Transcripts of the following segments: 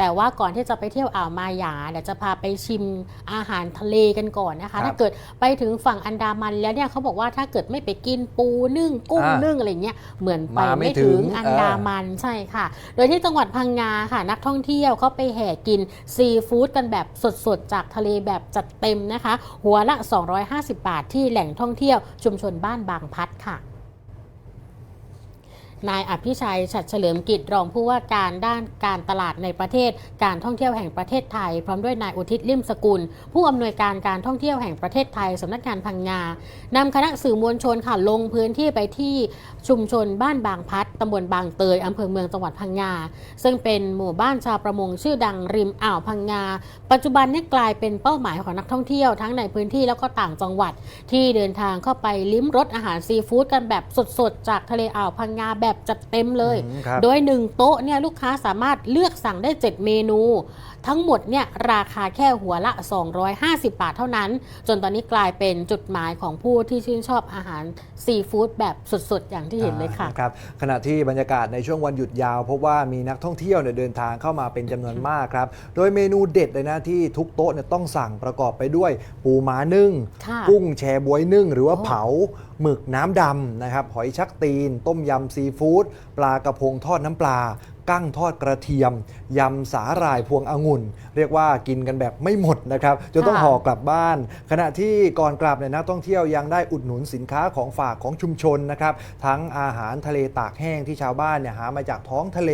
แต่ว่าก่อนที่จะไปเที่ยวอ่าวมาหยาเดี๋ยวจะพาไปชิมอาหารทะเลกันก่อนนะครัคะบถ้าเกิดไปถึงฝั่งอันดามันแล้วเนี่ยเขาบอกว่าถ้าเกิดไม่ไปกินปูนึ่งกุ้งอ่านึ่งอะไรเงี้ยเหมือนไปมาไม่ไม่ถึถึงงอันดามันใช่ค่ะ โดยที่จังหวัดพังงาค่ะ นักท่องเที่ยวเขาไปแห่กินซีฟู้ดกันแบบสดๆ จากทะเลแบบจัดเต็มนะคะ หัวละ 250 บาทที่แหล่งท่องเที่ยวชุมชนบ้านบางพัดค่ะ นายอภิชัย ฉัดเฉลิมกิจรองผู้ว่าการด้านการตลาดในประเทศ การท่องเที่ยวแห่งประเทศไทย พร้อมด้วยนายอุทิศลิมสกุล ผู้อำนวยการการท่องเที่ยวแห่งประเทศไทยสำนักงานพังงานำคณะสื่อมวลชนค่ะลงพื้นที่ไปที่ชุมชนบ้านบางพัดตำบลบางเตยอำเภอเมืองจังหวัดพังงาซึ่งเป็นหมู่บ้านชาวประมงชื่อดังริมอ่าวพังงา ปัจจุบันนี่ยกลายเป็นเป้าหมายของนักท่องเที่ยวทั้งในพื้นที่แล้วก็ต่างจังหวัด ที่เดินทางเข้าไปลิ้มรสอาหารซีฟู้ดกันแบบสดๆ จากทะเลอ่าวพังงาแบบจัดเต็มเลยอืมครับโดยหนึ่งโต๊ะเนี่ยลูกค้าสามารถเลือกสั่งได้ 7 เมนู ทั้งหมดเนี่ยราคาแค่หัวละ 250 บาทเท่านั้น จนตอนนี้กลายเป็นจุดหมายของผู้ที่ชื่นชอบอาหารซีฟู้ดแบบสดๆ อย่างที่เห็นเลยค่ะอ่านะครับขณะที่บรรยากาศในช่วงวันหยุดยาวพบว่ามีนักท่องเที่ยวเนี่ยเดินทางเข้ามาเป็นจำนวนมากครับ โดยเมนูเด็ดเลยนะที่ทุกโต๊ะเนี่ยต้องสั่งประกอบไปด้วย ปูม้านึ่งค่ะกุ้งแชบวยนึ่งหรือว่าโอ้เผา หมึกน้ำดำนะครับหอยชักตีน ต้มยำซีฟู้ดปลากระพงทอดน้ำปลา กั้งทอดกระเทียม ยำสาหร่ายพวงองุ่น เรียกว่ากินกันแบบไม่หมดนะครับจนต้องค่ะห่อกลับบ้าน ขณะที่ก่อนกลับเนี่ยนักท่องเที่ยวยังได้อุดหนุนสินค้าของฝากของชุมชนนะครับทั้งอาหารทะเลตากแห้งที่ชาวบ้านเนี่ยหามาจากท้องทะเล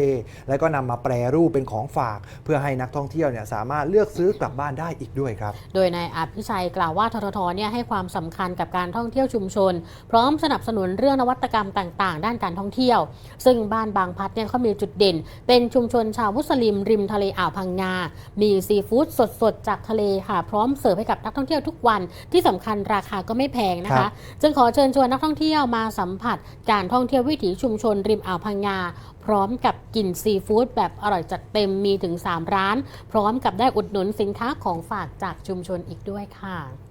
แล้วก็นำมาแปรรูปเป็นของฝาก เพื่อให้นักท่องเที่ยวเนี่ยสามารถเลือกซื้อกลับบ้านได้อีกด้วยครับ โดยนายอภิชัยกล่าวว่าทททเนี่ยให้ความสำคัญกับการท่องเที่ยวชุมชน พร้อมสนับสนุนเรื่องนวัตกรรมต่าง ๆ ด้านการท่องเที่ยว ซึ่งบ้านบางพัดเนี่ยเขามีจุดเด่นเป็นชุมชนชาวมุสลิม ริมทะเลอ่าวพังงา มีซีฟู้ดสดๆ จากทะเลค่ะ พร้อมเสิร์ฟให้กับนักท่องเที่ยวทุกวันที่สำคัญราคาก็ไม่แพงนะครัคะบจึงขอเชิญชวนนักท่องเที่ยวมาสัมผัส การท่องเที่ยววิถีชุมชนริมอ่าวพังงาพร้อมกับกินซีฟู้ดแบบอร่อยจัดเต็มมีถึง 3 ร้าน พร้อมกับได้อุดหนุนสินค้าของฝากจากชุมชนอีกด้วยค่ะ